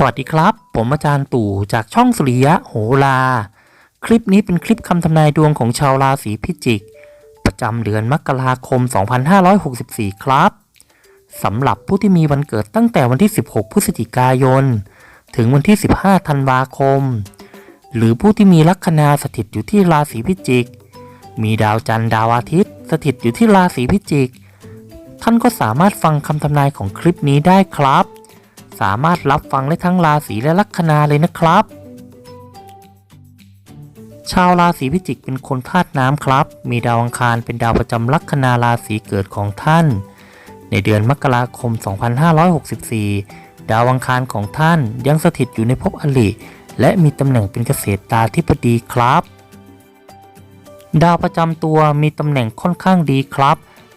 สวัสดีครับ ผมอาจารย์ตู่จากช่องสุริยะโหรา คลิปนี้เป็นคลิปคำทำนายดวงของชาวราศีพิจิก ประจำเดือนมกราคม 2564 ครับสำหรับผู้ที่มีวันเกิดตั้งแต่วันที่ 16 พฤศจิกายน ถึงวันที่ 15 ธันวาคม หรือผู้ที่มีลัคนาสถิตอยู่ที่ราศีพิจิก มีดาวจันทร์ดาวอาทิตย์ สถิตอยู่ที่ราศีพิจิก ท่านก็สามารถฟังคำทำนายของคลิปนี้ได้ครับ สามารถรับฟังได้ทั้งราศีและลัคนาเลยนะครับ ชาวราศีพิจิกเป็นคนธาตุน้ำครับ มีดาวอังคารเป็นดาวประจำลัคนาราศีเกิดของท่าน ในเดือนมกราคม 2564 ดาวอังคารของท่านยังสถิตอยู่ในภพอลิและมีตำแหน่งเป็นเกษตรตาธิปดีครับ ดาวประจำตัวมีตำแหน่งค่อนข้างดีครับ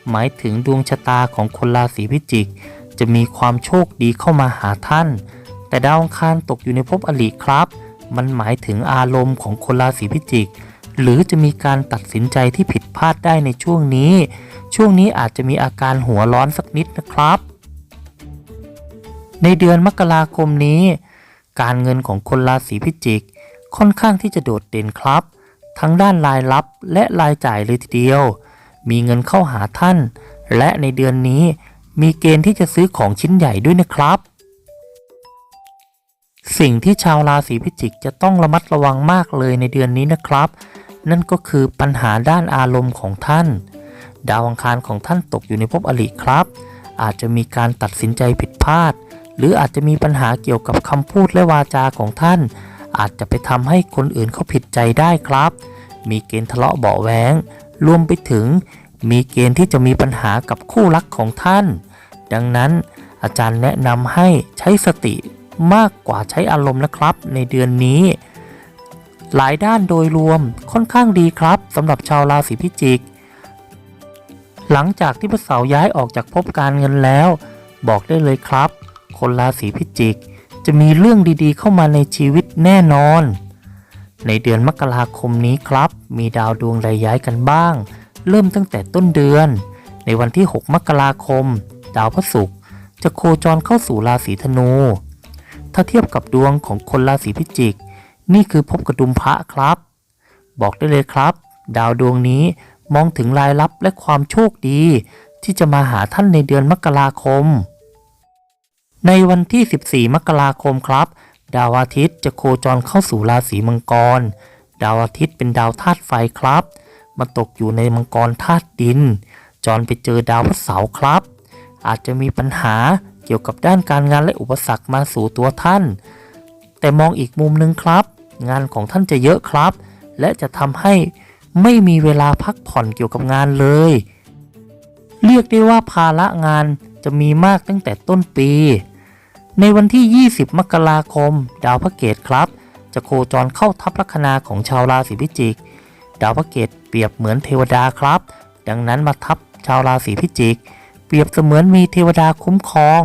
หมายถึงดวงชะตาของคนราศีพิจิก จะมีความโชคดีเข้ามาหาท่าน แต่ดาวอังคารตกอยู่ในภพอลิครับ มันหมายถึงอารมณ์ของคนราศีพิจิก หรือจะมีการตัดสินใจที่ผิดพลาดได้ในช่วงนี้ ช่วงนี้อาจจะมีอาการหัวร้อนสักนิดนะครับ ในเดือนมกราคมนี้ การเงินของคนราศีพิจิก ค่อนข้างที่จะโดดเด่นครับ ทั้งด้านรายรับและรายจ่ายเลยทีเดียว มีเงินเข้าหาท่าน และในเดือนนี้ มีเกณฑ์ที่จะซื้อของชิ้นใหญ่ด้วยนะครับ สิ่งที่ชาวราศีพิจิกจะต้องระมัดระวังมากเลยในเดือนนี้นะครับ นั่นก็คือปัญหาด้านอารมณ์ของท่าน ดาวอังคารของท่านตกอยู่ในภพอลิครับ อาจจะมีการตัดสินใจผิดพลาด หรืออาจจะมีปัญหาเกี่ยวกับคำพูดและวาจาของท่าน อาจจะไปทำให้คนอื่นเขาผิดใจได้ครับ มีเกณฑ์ทะเลาะเบาะแวงรวมไปถึง มีเกณฑ์ที่จะมีปัญหากับคู่รักของท่าน ดังนั้นอาจารย์แนะนำให้ใช้สติมากกว่าใช้อารมณ์นะครับ ในเดือนนี้ หลายด้านโดยรวมค่อนข้างดีครับสำหรับชาวราศีพิจิก หลังจากที่พระเสาย้ายออกจากภพการเงินแล้ว บอกได้เลยครับ คนราศีพิจิก จะมีเรื่องดีๆ เข้ามาในชีวิตแน่นอน ในเดือนมกราคมนี้ครับ มีดาวดวงใดย้ายกันบ้าง เริ่มตั้งแต่ต้นเดือน ในวันที่ 6 มกราคม ดาวพระศุกร์จะโคจรเข้าสู่ราศีธนู ถ้าเทียบกับดวงของคนราศีพิจิก นี่คือภพกระดุมพระครับ บอกได้เลยครับ ดาวดวงนี้มองถึงรายลับและความโชคดี ที่จะมาหาท่านในเดือนมกราคม ในวันที่ 14 มกราคมครับ ดาวอาทิตย์จะโคจรเข้าสู่ราศีมังกร ดาวอาทิตย์เป็นดาวธาตุไฟครับ มาตกอยู่ในมังกรธาตุดินจรไปเจอดาวพฤหัสบดีครับ อาจจะมีปัญหาเกี่ยวกับด้านการงานและอุปสรรคมาสู่ตัวท่าน แต่มองอีกมุมหนึ่งครับ งานของท่านจะเยอะครับ และจะทำให้ไม่มีเวลาพักผ่อนเกี่ยวกับงานเลย เรียกได้ว่าภาระงานจะมีมากตั้งแต่ต้นปี ในวันที่ 20 มกราคม ดาวพระเกตครับ จะโคจรเข้าทับลัคนาของชาวราศีพิจิก ดาวพระเกต เปรียบเหมือนเทวดาครับ ดังนั้นมาทับชาวราศีพิจิก เปรียบเสมือนมีเทวดาคุ้มครอง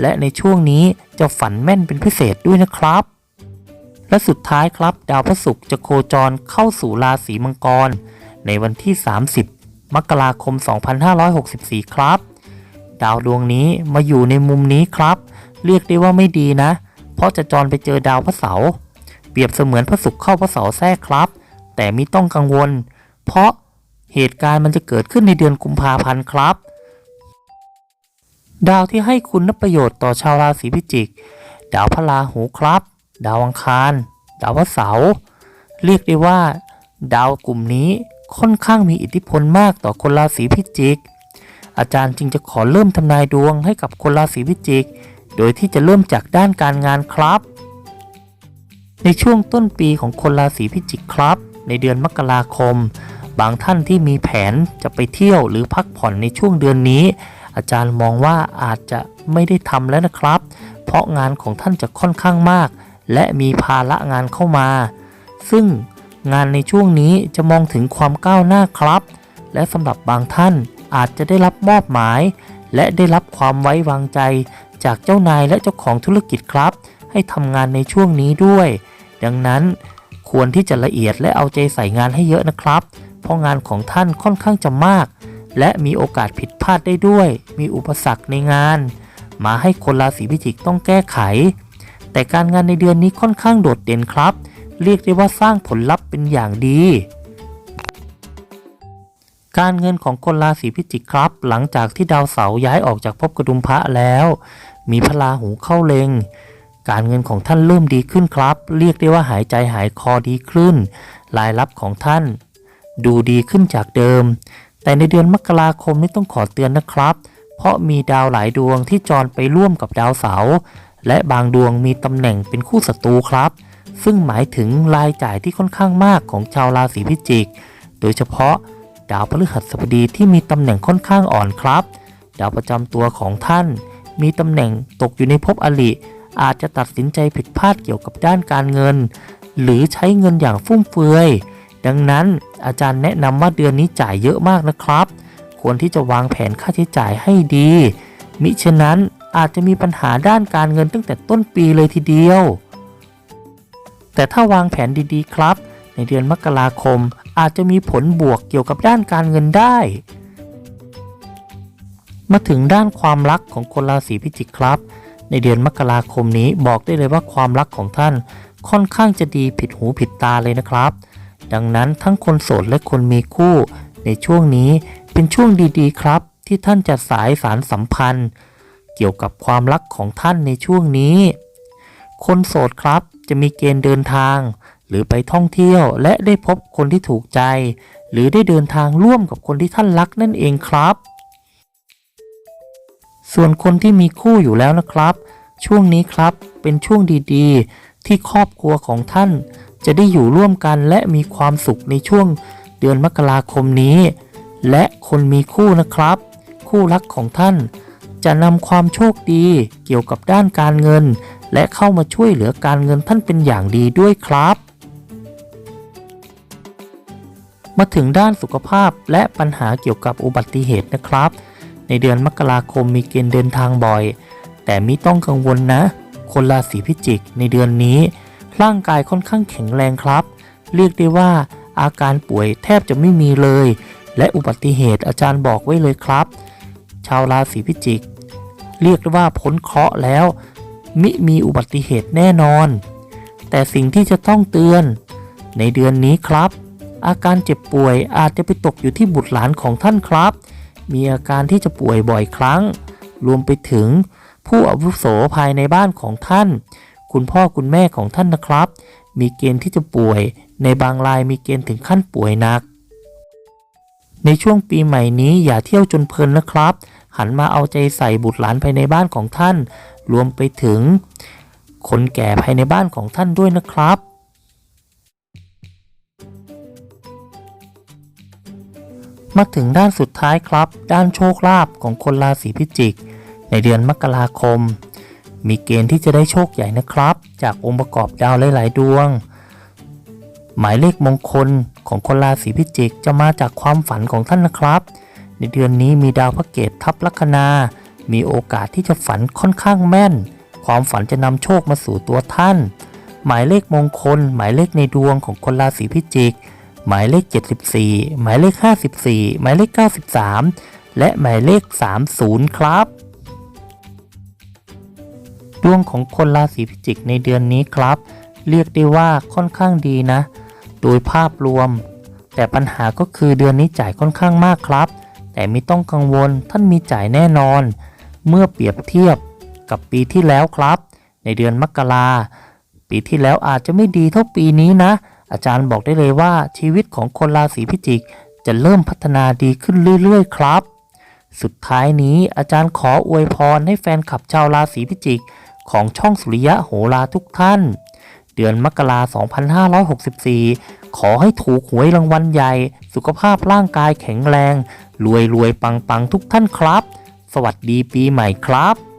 และในช่วงนี้จะฝันแม่นเป็นพิเศษด้วยนะครับ และสุดท้ายครับ ดาวพระศุกร์จะโคจรเข้าสู่ราศีมังกร ในวันที่ 30 มกราคม 2564 ครับ ดาวดวงนี้มาอยู่ในมุมนี้ครับ เรียกได้ว่าไม่ดีนะ เพราะจะจรไปเจอดาวพระเสาร์เปรียบเสมือนพระศุกร์เข้าพระเสาร์แทรกครับ แต่ไม่ต้องกังวลเพราะเหตุการณ์มันจะเกิดขึ้นในเดือนกุมภาพันธ์ครับ ดาวที่ให้คุณนประโยชน์ต่อชาวราศีพิจิก ดาวพระราหูครับ ดาวอังคาร ดาวพระเสาร์เรียกได้ว่า ดาวกลุ่มนี้ค่อนข้างมีอิทธิพลมากต่อคนราศีพิจิก อาจารย์จึงจะขอเริ่มทำนายดวงให้กับคนราศีพิจิก โดยที่จะเริ่มจากด้านการงานครับ ในช่วงต้นปีของคนราศีพิจิกครับ ในเดือนมกราคม บางท่านที่มีแผนจะไปเที่ยวหรือพักผ่อนในช่วงเดือนนี้ อาจารย์มองว่าอาจจะไม่ได้ทำแล้วนะครับ เพราะงานของท่านจะค่อนข้างมาก และมีภาระงานเข้ามา ซึ่งงานในช่วงนี้จะมองถึงความก้าวหน้าครับ และสำหรับบางท่านอาจจะได้รับมอบหมาย และได้รับความไว้วางใจ จากเจ้านายและเจ้าของธุรกิจครับ ให้ทำงานในช่วงนี้ด้วย ดังนั้นควรที่จะละเอียดและเอาใจใส่งานให้เยอะนะครับ เพราะงานของท่านค่อนข้างจะมาก และมีโอกาสผิดพลาดได้ด้วย มีอุปสรรคในงาน มาให้คนราศีพิจิกต้องแก้ไข แต่การงานในเดือนนี้ค่อนข้างโดดเด่นครับ เรียกได้ว่าสร้างผลลัพธ์เป็นอย่างดี การเงินของคนราศีพิจิกครับ หลังจากที่ดาวเสาร์ย้ายออกจากภพกระดุมพระแล้ว มีพลาหูเข้าเลงการเงินของท่านเริ่มดีขึ้นครับ เรียกได้ว่าหายใจหายคอดีขึ้น รายรับของท่าน ดูดีขึ้นจากเดิม แต่ในเดือนมกราคมนี้ต้องขอเตือนนะครับ เพราะมีดาวหลายดวงที่จรไปร่วมกับดาวเสาร์และบางดวงมีตำแหน่งเป็นคู่ศัตรูครับ ซึ่งหมายถึงรายจ่ายที่ค่อนข้างมากของชาวราศีพิจิก โดยเฉพาะดาวพฤหัสบดีที่มีตำแหน่งค่อนข้างอ่อนครับ ดาวประจำตัวของท่าน มีตำแหน่งตกอยู่ในภพอลิอาจจะตัดสินใจผิดพลาดเกี่ยวกับด้านการเงิน หรือใช้เงินอย่างฟุ่มเฟือย ดังนั้นอาจารย์แนะนำว่าเดือนนี้จ่ายเยอะมากนะครับ ควรที่จะวางแผนค่าใช้จ่ายให้ดี มิฉะนั้นอาจจะมีปัญหาด้านการเงินตั้งแต่ต้นปีเลยทีเดียว แต่ถ้าวางแผนดีๆครับ ในเดือนมกราคมอาจจะมีผลบวกเกี่ยวกับด้านการเงินได้ มาถึงด้านความรักของคนราศีพิจิกครับ ในเดือนมกราคมนี้บอกได้เลยว่าความรักของท่านค่อนข้างจะดีผิดหูผิดตาเลยนะครับ ดังนั้นทั้งคนโสดและคนมีคู่ ในช่วงนี้เป็นช่วงดีๆ ครับ ที่ท่านจะสายสารสัมพันธ์ เกี่ยวกับความรักของท่านในช่วงนี้ คนโสดครับจะมีเกณฑ์เดินทาง หรือไปท่องเที่ยวและได้พบคนที่ถูกใจ หรือได้เดินทางร่วมกับคนที่ท่านรักนั่นเองครับ ส่วนคนที่มีคู่อยู่แล้วนะครับ ช่วงนี้ครับเป็นช่วงดีๆ ที่ครอบครัวของท่าน จะได้อยู่ร่วมกันและมีความสุขในช่วงเดือนมกราคมนี้ และคนมีคู่นะครับ คู่รักของท่าน จะนำความโชคดีเกี่ยวกับด้านการเงิน และเข้ามาช่วยเหลือการเงินท่านเป็นอย่างดีด้วยครับ มาถึงด้านสุขภาพและปัญหาเกี่ยวกับอุบัติเหตุนะครับ ในเดือนมกราคมมีเกณฑ์เดินทางบ่อย แต่มิต้องกังวลนะ คนราศีพิจิกในเดือนนี้ ร่างกายค่อนข้างแข็งแรงครับ เรียกได้ว่าอาการป่วยแทบจะไม่มีเลย และอุบัติเหตุอาจารย์บอกไว้เลยครับ ชาวราศีพิจิก เรียกได้ว่าพ้นเคราะห์แล้ว มิมีอุบัติเหตุแน่นอน แต่สิ่งที่จะต้องเตือน ในเดือนนี้ครับ อาการเจ็บป่วยอาจจะไปตกอยู่ที่บุตรหลานของท่านครับ มีอาการที่จะป่วยบ่อยครั้ง รวมไปถึงผู้อาวุโสภายในบ้านของท่าน คุณพ่อคุณแม่ของท่านนะครับ มีเกณฑ์ที่จะป่วย ในบางรายมีเกณฑ์ถึงขั้นป่วยหนัก ในช่วงปีใหม่นี้อย่าเที่ยวจนเพลินนะครับ หันมาเอาใจใส่บุตรหลานภายในบ้านของท่าน รวมไปถึง คนแก่ภายในบ้านของท่านด้วยนะครับมาถึงด้านสุดท้ายครับ ด้านโชคลาภของคนราศีพิจิก ในเดือนมกราคม มีเกณฑ์ที่จะได้โชคใหญ่นะครับ จากองค์ประกอบดาวหลาย ๆ ดวง หมายเลขมงคลของคนราศีพิจิกจะมาจากความฝันของท่านนะครับ ในเดือนนี้มีดาวพระเกตทับลัคนา มีโอกาสที่จะฝันค่อนข้างแม่น ความฝันจะนำโชคมาสู่ตัวท่าน หมายเลขมงคล หมายเลขในดวงของคนราศีพิจิก หมายเลข 74 หมายเลข 54 หมายเลข 93 และหมายเลข 30 ครับ ดวงของคนราศีพิจิกในเดือนนี้ครับ เรียกได้ว่าค่อนข้างดีนะ โดยภาพรวม แต่ปัญหาก็คือเดือนนี้จ่ายค่อนข้างมากครับ แต่ไม่ต้องกังวลท่านมีจ่ายแน่นอน เมื่อเปรียบเทียบกับปีที่แล้วครับ ในเดือนมกราปีที่แล้วอาจจะไม่ดีเท่าปีนี้นะ อาจารย์บอกได้เลยว่าชีวิตของคนราศีพิจิก จะเริ่มพัฒนาดีขึ้นเรื่อยๆ ครับ สุดท้ายนี้อาจารย์ขออวยพรให้แฟนคลับชาวราศีพิจิก ของช่องสุริยะโหราทุกท่าน เดือนมกรา2564 ขอให้ถูกหวยรางวัลใหญ่ สุขภาพร่างกายแข็งแรง รวยรวยปังปังทุกท่านครับ สวัสดีปีใหม่ครับ